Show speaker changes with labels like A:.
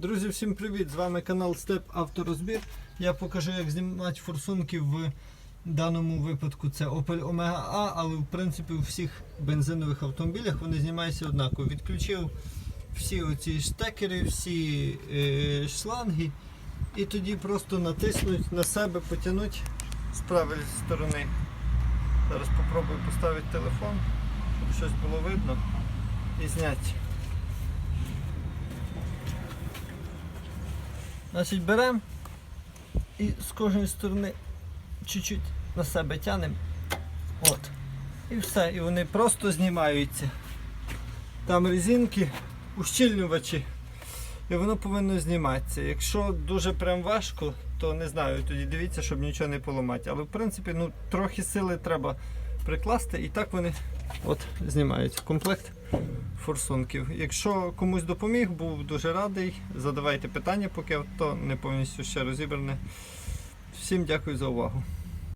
A: Друзі, всім привіт! З вами канал Степ Авторозбір. Я покажу, як знімати форсунки в даному випадку. Це Opel Omega A, але в принципі у всіх бензинових автомобілях вони знімаються однаково. Відключив всі оці штекери, всі е, шланги, і тоді просто натиснуть на себе, потягнуть з правильної сторони. Зараз спробую поставити телефон, щоб щось було видно і зняти. Значить, беремо і з кожної сторони чуть-чуть на себе тянемо. От. І все. І вони просто знімаються. Там резинки, ущільнювачі. І воно повинно зніматися. Якщо дуже прям важко, то не знаю, тоді дивіться, щоб нічого не поламати. Але в принципі ну, трохи сили треба прикласти і так вони от знімаються. Комплект форсунків. Якщо комусь допоміг, був дуже радий. Задавайте питання, поки то не повністю ще розібране. Всім дякую за увагу.